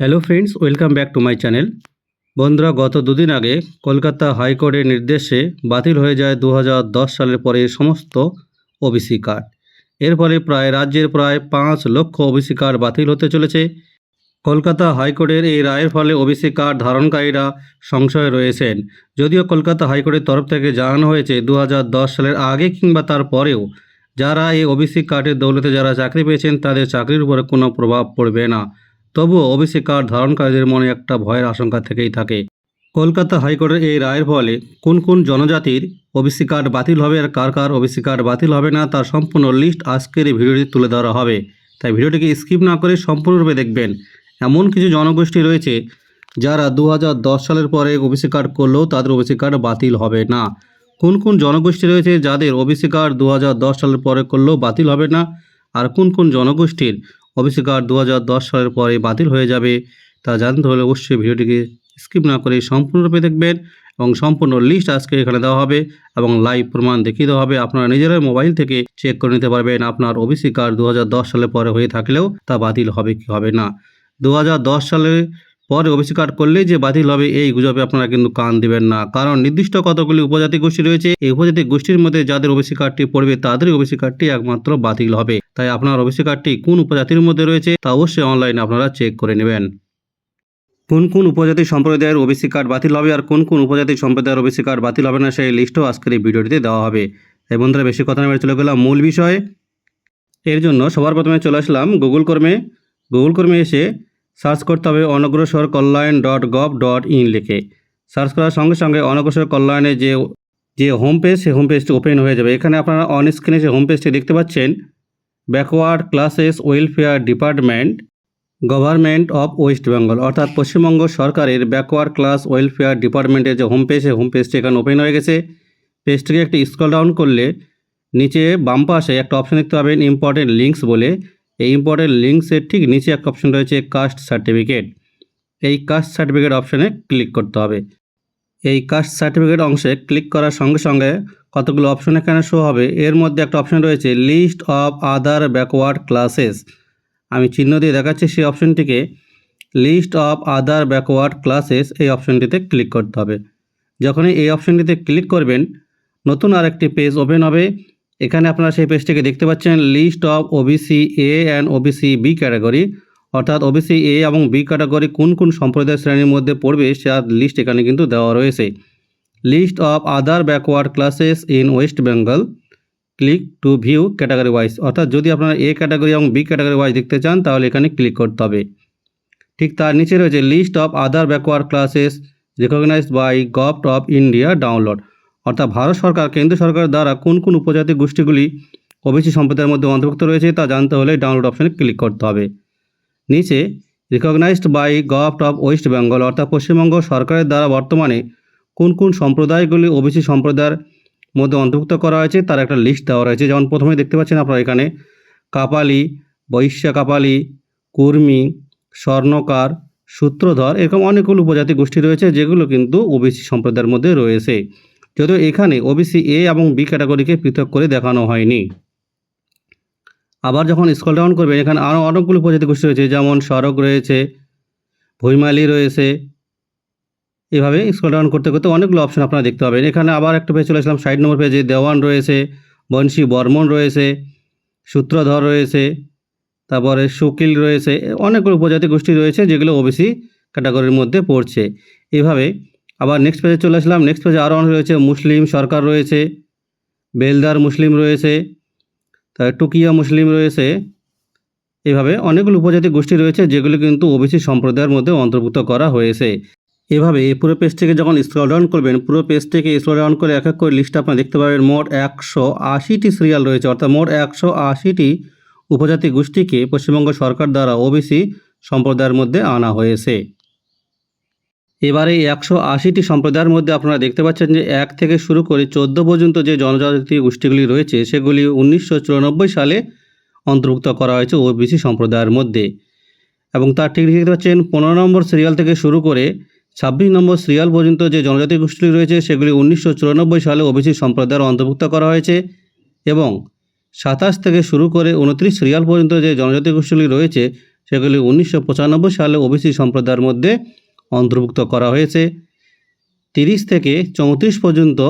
Hello friends welcome back to my channel বন্ধুরা, গত দুদিন আগে কলকাতা হাইকোর্টের নির্দেশে বাতিল হয়ে যায় দু হাজার দশ সালের পরে সমস্ত ওবিসি কার্ড এর ফলে প্রায় রাজ্যের প্রায় পাঁচ লক্ষ ওবিসি কার্ড বাতিল হতে চলেছে। কলকাতা হাইকোর্টের এই রায়ের ফলে ওবিসি কার্ড ধারণকারীরা সংশয়ে রয়েছেন। যদিও কলকাতা হাইকোর্টের তরফ থেকে জানানো হয়েছে দু হাজার দশ সালের আগে কিংবা তার পরেও যারা এই ওবিসি কার্ডের দৌলতে যারা চাকরি পেয়েছেন, তাদের চাকরির উপরে কোনো প্রভাব পড়বে না। তবুও ওবিসি কার্ড ধারণকারীদের মনে একটা ভয়ের আশঙ্কা থেকেই থাকে। কলকাতা হাইকোর্টের এই রায়ের ফলে কোন কোন জনজাতির ওবিসি কার্ড বাতিল হবে আর কার কার ওবিসি কার্ড বাতিল হবে না তার সম্পূর্ণ লিস্ট আজকের এই ভিডিওটি তুলে ধরা হবে। তাই ভিডিওটিকে স্কিপ না করে সম্পূর্ণরূপে দেখবেন। এমন কিছু জনগোষ্ঠী রয়েছে যারা দু হাজার দশ সালের পরে ওবিসি কার্ড করলেও তাদের ওবিসি কার্ড বাতিল হবে না। কোন কোন জনগোষ্ঠী রয়েছে যাদের ওবিসি কার্ড দু সালের পরে করলেও বাতিল হবে না? আর কোন কোন জনগোষ্ঠীর ওবিসি কার্ড দু হাজার দশ সালের পরে বাতিল হয়ে যাবে তা জানতে হলে অবশ্যই ভিডিওটিকে স্কিপ না করে সম্পূর্ণরূপে দেখবেন এবং সম্পূর্ণ লিস্ট আজকে এখানে দেওয়া হবে এবং লাইভ প্রমাণ দেখিয়ে দেওয়া হবে। আপনারা নিজেরাই মোবাইল থেকে চেক করে নিতে পারবেন আপনার ওবিসি কার্ড দু হাজার দশ সালে পরে হয়ে থাকলেও তা বাতিল হবে কি হবে না। দু হাজার দশ সালে পরে ওবিসি কার্ড করলেই যে বাতিল হবে, এই গুজবে আপনারা কিন্তু কান দিবেন না। কারণ নির্দিষ্ট কতগুলি উপজাতি গোষ্ঠী রয়েছে, এই উপজাতি গোষ্ঠীর মধ্যে যাদের ওবিসি কার্ডটি পড়বে, তাদেরই ওবিসি কার্ডটি একমাত্র বাতিল হবে। তাই আপনার ওবিসি কার্ডটি কোন উপজাতির মধ্যে রয়েছে, তা অবশ্যই অনলাইনে আপনারা চেক করে নেবেন। কোন কোন উপজাতি সম্প্রদায়ের ওবিসি কার্ড বাতিল হবে আর কোন কোন উপজাতি সম্প্রদায়ের ওবিসি কার্ড বাতিল হবে না, সেই লিস্টও আজকের এই ভিডিওটিতে দেওয়া হবে। তাই বন্ধুরা, বেশি কথা না চলে গেলাম মূল বিষয়ে। এর জন্য সবার প্রথমে চলে আসলাম গুগল কর্মে। গুগল কর্মে এসে সার্চ করতে হবে Anagrasar Kalyan dot gov dot in লিখে। সার্চ করার সঙ্গে সঙ্গে অনগ্রসর কল্যাণে যে যে হোম পেজ সেই হোম পেজটি ওপেন হয়ে যাবে। এখানে আপনারা অন স্ক্রিনে যে হোম পেজটি দেখতে পাচ্ছেন backward classes welfare department government of West Bengal অর্থাৎ পশ্চিমবঙ্গ সরকারের ব্যাকওয়ার্ড ক্লাস ওয়েলফেয়ার ডিপার্টমেন্টের যে হোম পেজ, সেই হোম পেজটি এখানে ওপেন হয়ে গেছে। পেজটিকে একটি স্ক্রল ডাউন করলে নিচে বাম পাশে একটা অপশন দেখতে পাবেন ইম্পর্টেন্ট লিঙ্কস বলে। এই ইম্পর্টেন্ট লিঙ্কসের ঠিক নিচে একটা অপশন রয়েছে কাস্ট সার্টিফিকেট এই কাস্ট সার্টিফিকেট অপশনে ক্লিক করতে হবে। এই কাস্ট সার্টিফিকেট অংশে ক্লিক করার সঙ্গে সঙ্গে কতগুলো অপশন এখানে শো হবে, এর মধ্যে একটা অপশন রয়েছে list of other backward classes আমি চিহ্ন দিয়ে দেখাচ্ছি সেই অপশনটিকে list of other backward classes এই অপশনটিতে ক্লিক করতে হবে। যখনই এই অপশনটিতে ক্লিক করবেন, নতুন আরেকটি পেজ ওপেন হবে। এখানে আপনারা সেই পেজটিকে দেখতে পাচ্ছেন list of OBC A and OBC B category অর্থাৎ ওবিসি এ এবং বি ক্যাটাগরি কোন কোন সম্প্রদায় শ্রেণির মধ্যে পড়বে তার লিস্ট এখানে কিন্তু দেওয়া রয়েছে। List of other backward classes in West Bengal click to view category wise অর্থাৎ যদি আপনারা এ ক্যাটাগরি এবং বি ক্যাটাগরি ওয়াইজ দেখতে চান, তাহলে এখানে ক্লিক করতে হবে। ঠিক তার নিচে রয়েছে list of other backward classes recognised by govt of India download অর্থাৎ ভারত সরকার, কেন্দ্র সরকার দ্বারা কোন কোন উপজাতি গোষ্ঠীগুলি ওবিসি সম্প্রদায়ের মধ্যে অন্তর্ভুক্ত রয়েছে তা জানতে হলে ডাউনলোড অপশনে ক্লিক করতে হবে। নিচে recognised by govt of West Bengal অর্থাৎ পশ্চিমবঙ্গ সরকারের দ্বারা বর্তমানে কোন কোন সম্প্রদায়গুলি ওবিসি সম্প্রদায়ের মধ্যে অন্তর্ভুক্ত করা হয়েছে তার একটা লিস্ট দেওয়া রয়েছে। যেমন প্রথমে দেখতে পাচ্ছেন আপনারা এখানে কাপালি, বৈশ্যা কাপালি, কুর্মি, স্বর্ণকার, সূত্রধর, এরকম অনেকগুলো উপজাতি গোষ্ঠী রয়েছে যেগুলো কিন্তু ওবিসি সম্প্রদায়ের মধ্যে রয়েছে। যদিও এখানে ওবিসি এ এবং বি ক্যাটাগরিকে পৃথক করে দেখানো হয়নি। আবার যখন স্কল ডাউন করবেন, এখানে আরও অনেকগুলো উপজাতি গোষ্ঠী রয়েছে, যেমন সড়ক রয়েছে, ভৈমালি রয়েছে। এভাবে স্ক্রল ডাউন করতে করতে অনেকগুলো অপশন আপনারা দেখতে পাবেন। এখানে আবার একটা পেজ চলে আসলাম সাইড নম্বর পেজে দেওয়ান রয়েছে, বংশী বর্মন রয়েছে, সূত্রধর রয়েছে, তারপরে সুকিল রয়েছে, অনেকগুলো উপজাতি গোষ্ঠী রয়েছে যেগুলো ওবিসি ক্যাটাগরির মধ্যে পড়ছে। এভাবে আবার নেক্সট পেজে চলে আসলাম। নেক্সট পেজে আরও অনেক রয়েছে। মুসলিম সরকার রয়েছে, বেলদার মুসলিম রয়েছে তারপরে টুকিয়া মুসলিম রয়েছে, এভাবে অনেকগুলো উপজাতি গোষ্ঠী রয়েছে, যেগুলো কিন্তু ওবিসি সম্প্রদায়ের মধ্যে অন্তর্ভুক্ত করা হয়েছে। এভাবে এই পুরো থেকে যখন স্ক্রল ডাউন করবেন, পুরো পেজ থেকে স্ক্রল ডাউন করে এক এক করে লিস্ট আপনারা দেখতে পাবেন, মোট একশো আশিটি সিরিয়াল রয়েছে, অর্থাৎ মোট একশো আশিটি উপজাতি গোষ্ঠীকে পশ্চিমবঙ্গ সরকার দ্বারা ওবিসি সম্প্রদায়ের মধ্যে আনা হয়েছে। এবারে একশো আশিটি সম্প্রদায়ের মধ্যে আপনারা দেখতে পাচ্ছেন যে এক থেকে শুরু করে চোদ্দ পর্যন্ত যে জনজাতি গোষ্ঠীগুলি রয়েছে, সেগুলি উনিশশো চুরানব্বই সালে অন্তর্ভুক্ত করা হয়েছে ওবিসি সম্প্রদায়ের মধ্যে। এবং তার ঠিক দেখতে পাচ্ছেন, পনেরো নম্বর সিরিয়াল থেকে শুরু করে ছাব্বিশ নম্বর সিরিয়াল পর্যন্ত যে জনজাতি গোষ্ঠী রয়েছে, সেগুলি উনিশশো চুরানব্বই সালে ওবিসি সম্প্রদায়ের অন্তর্ভুক্ত করা হয়েছে। এবং সাতাশ থেকে শুরু করে উনত্রিশ সিরিয়াল পর্যন্ত যে জনজাতি গোষ্ঠীগুলি রয়েছে, সেগুলি উনিশশো পঁচানব্বই সালে ওবিসি সম্প্রদায়ের মধ্যে অন্তর্ভুক্ত করা হয়েছে। তিরিশ থেকে চৌত্রিশ পর্যন্ত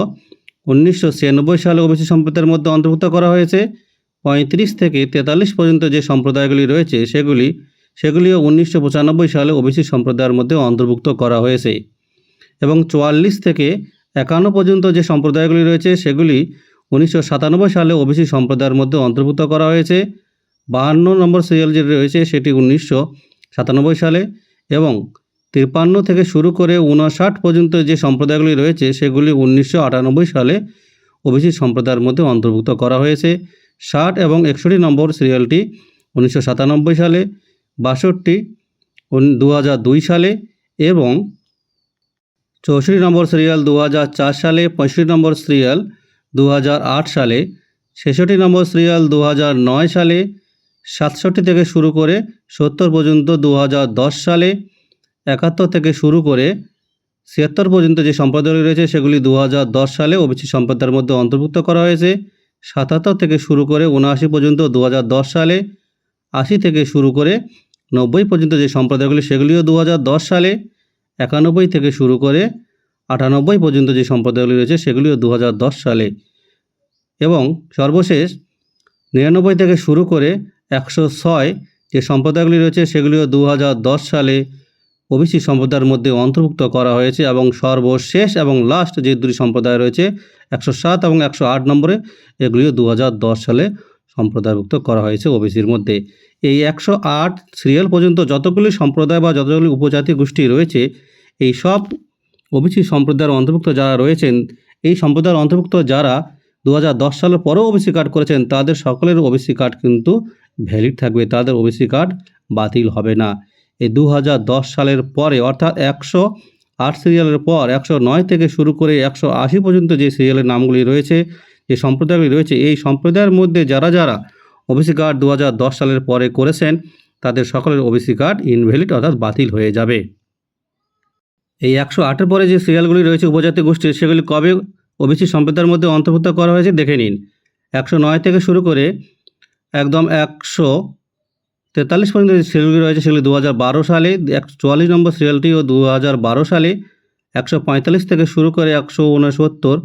উনিশশো ছিয়ানব্বই সালে ওবিসি সম্প্রদায়ের মধ্যে অন্তর্ভুক্ত করা হয়েছে। পঁয়ত্রিশ থেকে তেতাল্লিশ পর্যন্ত যে সম্প্রদায়গুলি রয়েছে, সেগুলি, সেগুলিও উনিশশো পঁচানব্বই সালে ওবিসি সম্প্রদায়ের মধ্যে অন্তর্ভুক্ত করা হয়েছে। এবং চুয়াল্লিশ থেকে একান্ন পর্যন্ত যে সম্প্রদায়গুলি রয়েছে, সেগুলি উনিশশো সাতানব্বই সালে ওবিসি সম্প্রদায়ের মধ্যে অন্তর্ভুক্ত করা হয়েছে। বাহান্ন নম্বর সিরিয়াল যেটি রয়েছে, সেটি উনিশশো সাতানব্বই সালে এবং তিপ্পান্ন থেকে শুরু করে উনষাট পর্যন্ত যে সম্প্রদায়গুলি রয়েছে, সেগুলি উনিশশো আটানব্বই সালে ওবিসি সম্প্রদায়ের মধ্যে অন্তর্ভুক্ত করা হয়েছে। ষাট এবং একষট্টি নম্বর সিরিয়ালটি উনিশশো সাতানব্বই সালে, বাষট্টি দু সালে এবং চৌষট্টি নম্বর সিরিয়াল দু হাজার চার সালে, পঁয়ষট্টি নম্বর সিরিয়াল দু হাজার আট সালে, ছেষট্টি নম্বর সিরিয়াল দু হাজার নয় সালে, সাতষট্টি থেকে শুরু করে সত্তর পর্যন্ত দু হাজার দশ সালে একাত্তর থেকে শুরু করে ছিয়াত্তর পর্যন্ত যে সম্প্রদায়গুলি রয়েছে, সেগুলি দু হাজার দশ সালে ওবিসি সম্প্রদায়ের মধ্যে অন্তর্ভুক্ত করা হয়েছে। সাতাত্তর থেকে শুরু করে উনআশি পর্যন্ত দু হাজার দশ সালে, আশি থেকে শুরু করে নব্বই পর্যন্ত যে সম্প্রদায়গুলি, সেগুলিও দু হাজার দশ সালে, একানব্বই থেকে শুরু করে আটানব্বই পর্যন্ত যে সম্প্রদায়গুলি রয়েছে, সেগুলিও দু হাজার দশ সালে। এবং সর্বশেষ নিরানব্বই থেকে শুরু করে একশো ছয় যে সম্প্রদায়গুলি রয়েছে, সেগুলিও দু হাজার দশ সালে ওবিসি সম্প্রদায়ের মধ্যে অন্তর্ভুক্ত করা হয়েছে এবং সর্বশেষ এবং লাস্ট যে দুটি সম্প্রদায় রয়েছে, একশো সাত এবং একশো আট নম্বরে, এগুলিও দু হাজার দশ সালে সম্প্রদায়ভুক্ত করা হয়েছে ওবিসির মধ্যে। এই একশো আট সিরিয়াল পর্যন্ত যতগুলি সম্প্রদায় বা যতগুলি উপজাতি গোষ্ঠী রয়েছে, এই সব ওবিসি সম্প্রদায়ের অন্তর্ভুক্ত যারা রয়েছেন, এই সম্প্রদায়ের অন্তর্ভুক্ত যারা দু সালের পরেও ওবিসি কার্ড করেছেন, তাদের সকলের ওবিসি কার্ড কিন্তু ভ্যালিড থাকবে, তাদের ওবিসি কার্ড বাতিল হবে না। এই দু সালের পরে, অর্থাৎ একশো আট সিরিয়ালের পর, একশো নয় থেকে শুরু করে একশো আশি পর্যন্ত যে সিরিয়ালের নামগুলি রয়েছে, যে সম্প্রদায়গুলি রয়েছে, এই সম্প্রদায়ের মধ্যে যারা যারা ওবিসি কার্ড দু সালের পরে করেছেন, তাদের সকলের ওবিসি কার্ড ইনভ্যালিড, অর্থাৎ বাতিল হয়ে যাবে। এই একশো আটের পরে যে সিরিয়ালগুলি রয়েছে উপজাতি গোষ্ঠীর সেগুলি কবে ওবিসি সম্প্রদায়ের মধ্যে অন্তর্ভুক্ত করা হয়েছে? দেখে নিন। একশো নয় থেকে শুরু করে একদম একশো তেতাল্লিশ পর্যন্ত যে সিরিয়ালগুলি রয়েছে। সেগুলি দু হাজার বারো সালে এক চুয়াল্লিশ নম্বর সিরিয়ালটিও দু সালে একশো পঁয়তাল্লিশ থেকে শুরু করে একশো উনসত্তর,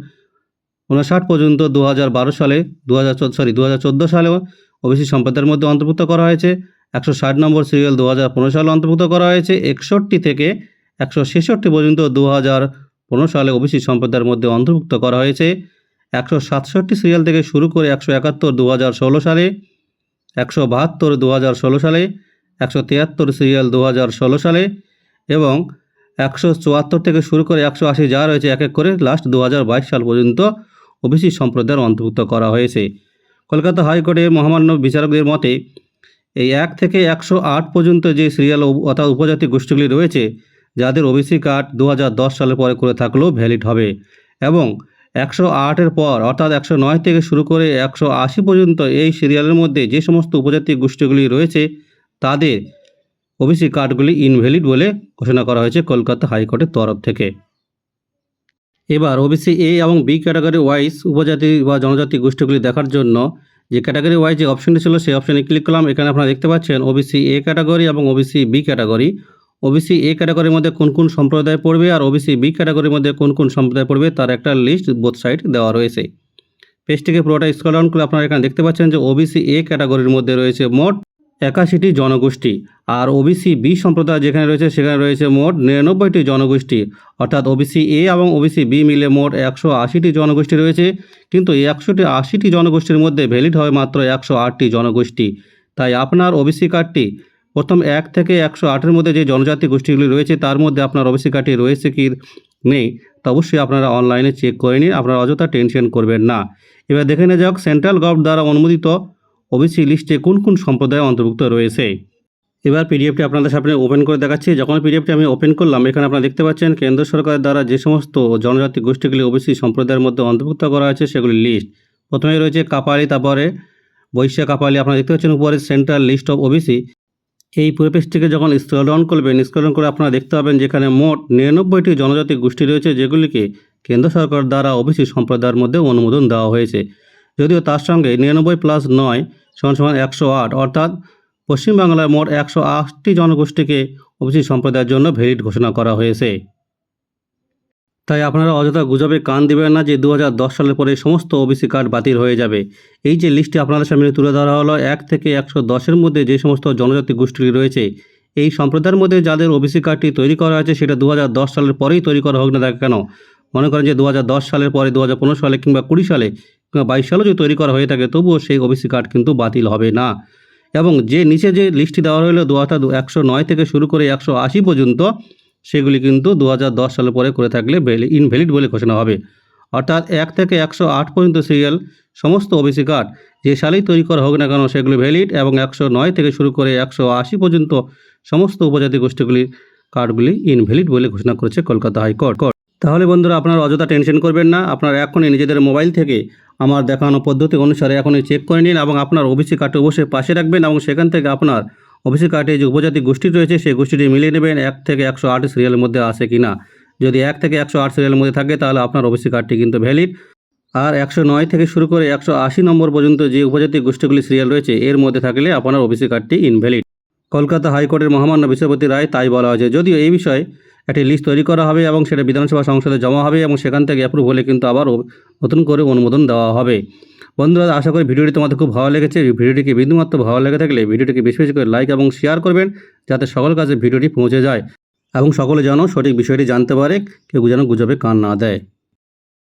উনষাট পর্যন্ত দু হাজার বারো সালে দু হাজার সরি দু হাজার চোদ্দ সালেও ওবিসি সম্প্রদায়ের মধ্যে অন্তর্ভুক্ত করা হয়েছে। একশো ষাট নম্বর সিরিয়াল দু হাজার পনেরো সালে অন্তর্ভুক্ত করা হয়েছে। একষট্টি থেকে একশো ছেষট্টি পর্যন্ত দু হাজার পনেরো সালে ওবিসি সম্প্রদায়ের মধ্যে অন্তর্ভুক্ত করা হয়েছে। একশো সাতষট্টি সিরিয়াল থেকে শুরু করে একশো একাত্তর দু সালে একশো বাহাত্তর দু হাজার ষোলো সালে, একশো তিয়াত্তর সিরিয়াল দু হাজার ষোলো সালে এবং একশো চুয়াত্তর থেকে শুরু করে একশো আশি যা রয়েছে এক এক করে লাস্ট দু হাজার বাইশ সাল পর্যন্ত ওবিসি সম্প্রদায়ের অন্তর্ভুক্ত করা হয়েছে। কলকাতা হাইকোর্টের মহামান্য বিচারকদের মতে, এই এক থেকে একশো আট পর্যন্ত যে সিরিয়াল অর্থাৎ উপজাতি গোষ্ঠীগুলি রয়েছে, যাদের ওবিসি কার্ড দু সালের পরে করে থাকলেও ভ্যালিড হবে এবং একশো আটের পর, অর্থাৎ একশো নয় থেকে শুরু করে একশো আশি পর্যন্ত এই সিরিয়ালের মধ্যে যে সমস্ত উপজাতি গোষ্ঠীগুলি রয়েছে, তাদের ওবিসি কার্ডগুলি ইনভ্যালিড বলে ঘোষণা করা হয়েছে কলকাতা হাইকোর্টের তরফ থেকে। এবার ওবিসি এ এবং বি ক্যাটাগরি ওয়াইজ উপজাতি বা জনজাতি গোষ্ঠীগুলি দেখার জন্য যে ক্যাটাগরি ওয়াইজ যে অপশনটি ছিল, সেই অপশনে ক্লিক করলাম। এখানে আপনারা দেখতে পাচ্ছেন ওবিসি এ ক্যাটাগরি এবং OBC B category. OBC A ক্যাটাগরির মধ্যে কোন কোন সম্প্রদায় পড়বে আর ওবিসি বি ক্যাটাগরির মধ্যে কোন কোন সম্প্রদায় পড়বে, তার একটা লিস্ট বোথ সাইড দেওয়া রয়েছে। পেজটিকে পুরোটা স্ক্রল ডাউন করে আপনারা এখানে দেখতে পাচ্ছেন যে ওবিসি এ ক্যাটাগরির মধ্যে রয়েছে মোট একাশিটি জনগোষ্ঠী আর ওবিসি বি সম্প্রদায় যেখানে রয়েছে সেখানে রয়েছে মোট নিরানব্বইটি জনগোষ্ঠী। অর্থাৎ ওবিসি এ এবং ওবিসি বি মিলে মোট একশো আশিটি জনগোষ্ঠী রয়েছে, কিন্তু এই একশোটি আশিটি জনগোষ্ঠীর মধ্যে ভ্যালিড হয় মাত্র একশো আটটি জনগোষ্ঠী। তাই আপনার ওবিসি কার্ডটি প্রথম এক থেকে একশো আটের মধ্যে যে জনজাতি গোষ্ঠীগুলি রয়েছে, তার মধ্যে আপনার ওবিসি কার্ডটি রয়েছে কি নেই, তা অবশ্যই আপনারা অনলাইনে চেক করে নিন, আপনারা অযথা টেনশন করবেন না। এবার দেখে নেওয়া যাক সেন্ট্রাল গভর্নমেন্ট দ্বারা অনুমোদিত ওবিসি লিস্টে কোন কোন সম্প্রদায় অন্তর্ভুক্ত রয়েছে। এবার পিডিএফটি আপনাদের সামনে ওপেন করে দেখাচ্ছি। যখন পিডিএফটি আমি ওপেন করলাম, এখানে আপনারা দেখতে পাচ্ছেন, কেন্দ্র সরকারের দ্বারা যে সমস্ত জনজাতি গোষ্ঠীগুলি ওবিসি সম্প্রদায়ের মধ্যে অন্তর্ভুক্ত করা হয়েছে, সেগুলি লিস্ট প্রথমে রয়েছে কাপালি, তারপরে বৈশ্যা কাপালি, আপনারা দেখতে পাচ্ছেন উপরে সেন্ট্রাল লিস্ট অফ ওবিসি এই পরিবেশটিকে যখন স্ক্রল ডাউন করবেন স্ক্রল ডাউন করে আপনারা দেখতে পাবেন যেখানে মোট নিরানব্বইটি জনজাতি গোষ্ঠী রয়েছে, যেগুলিকে কেন্দ্র সরকার দ্বারা ওবিসি সম্প্রদায়ের মধ্যে অনুমোদন দেওয়া হয়েছে। যদিও তার সঙ্গে নিরানব্বই প্লাস নয় সমান সমান একশো আট, অর্থাৎ পশ্চিমবাংলার মোট একশো আটটি জনগোষ্ঠীকে ওবিসি সম্প্রদায়ের জন্য ভ্যালিড ঘোষণা করা হয়েছে। তাই আপনারা অযথা গুজবে কান দিবেন না যে দু হাজার দশ সালের পরে সমস্ত ওবিসি কার্ড বাতিল হয়ে যাবে। এই যে লিস্টটি আপনাদের সামনে তুলে ধরা হলো, এক থেকে একশো দশের মধ্যে যে সমস্ত জনজাতি গোষ্ঠী রয়েছে, এই সম্প্রদায়ের মধ্যে যাদের ওবিসি কার্ডটি তৈরি করা হয়েছে, সেটা দু হাজার দশ সালের পরেই তৈরি করা হোক না দেখ কেন? মনে করেন যে দু হাজার দশ সালের পরে দু হাজার পনেরো সালে কিংবা কুড়ি সালে কিংবা বাইশ সালেও যদি তৈরি করা হয়ে থাকে, তবুও সেই ওবিসি কার্ড কিন্তু বাতিল হবে না। এবং যে নিচে যে লিস্টটি দেওয়া হলো দু হাজার একশো নয় থেকে শুরু করে একশো আশি পর্যন্ত সেগুলি কিন্তু দু সালের পরে করে থাকলে ইনভ্যালিড বলে ঘোষণা হবে। অর্থাৎ এক থেকে একশো আট পর্যন্ত সিরিয়াল সমস্ত ওবিসি কার্ড যে সালেই তৈরি করা হোক না কেন সেগুলি ভ্যালিড এবং একশো নয় থেকে শুরু করে একশো আশি পর্যন্ত সমস্ত উপজাতি গোষ্ঠীগুলির কার্ডগুলি ইনভ্যালিড বলে ঘোষণা করেছে কলকাতা হাইকোর্ট। তাহলে বন্ধুরা, আপনারা অযথা টেনশন করবেন না, আপনারা এখনই নিজেদের মোবাইল থেকে আমার দেখানো পদ্ধতি অনুসারে এখনই চেক করে নিন এবং আপনার ওবিসি কার্ডটি অবশ্যই পাশে রাখবেন এবং সেখান থেকে আপনার ওবিসি কার্ডে যে উপজাতি গোষ্ঠী রয়েছে, সেই গোষ্ঠীটি মিলিয়ে নেবেন এক থেকে একশো আট সিরিয়ালের মধ্যে আসে কি না যদি এক থেকে একশো আট সিরিয়ালের মধ্যে থাকে, তাহলে আপনার ওবিসি কার্ডটি কিন্তু ভ্যালিড। আর একশো নয় থেকে শুরু করে একশো আশি নম্বর পর্যন্ত যে উপজাতি গোষ্ঠীগুলি সিরিয়াল রয়েছে, এর মধ্যে থাকলে আপনার ওবিসি কার্ডটি ইনভ্যালিড। কলকাতা হাইকোর্টের মহামান্য বিচারপতি রায় তাই বলা হয়েছে, যদিও এই বিষয়ে একটি লিস্ট তৈরি করা হবে এবং সেটা বিধানসভা সংসদে জমা হবে এবং সেখান থেকে অ্যাপ্রুভ হলে কিন্তু আবার নতুন করে অনুমোদন দেওয়া হবে। বন্ধুরা, আশা করি ভিডিওটি তোমাদের খুব ভালো লেগেছে। ভিডিওটিকে বিন্দুমাত্র ভালো লেগে থাকলে ভিডিওটিকে বেশি বেশি করে লাইক এবং শেয়ার করবেন, যাতে সকল কাছে ভিডিওটি পৌঁছে যায়। এবং সকলে যেন সঠিক বিষয়টি জানতে পারে, কেউ যেন গুজবে কান না দেয়।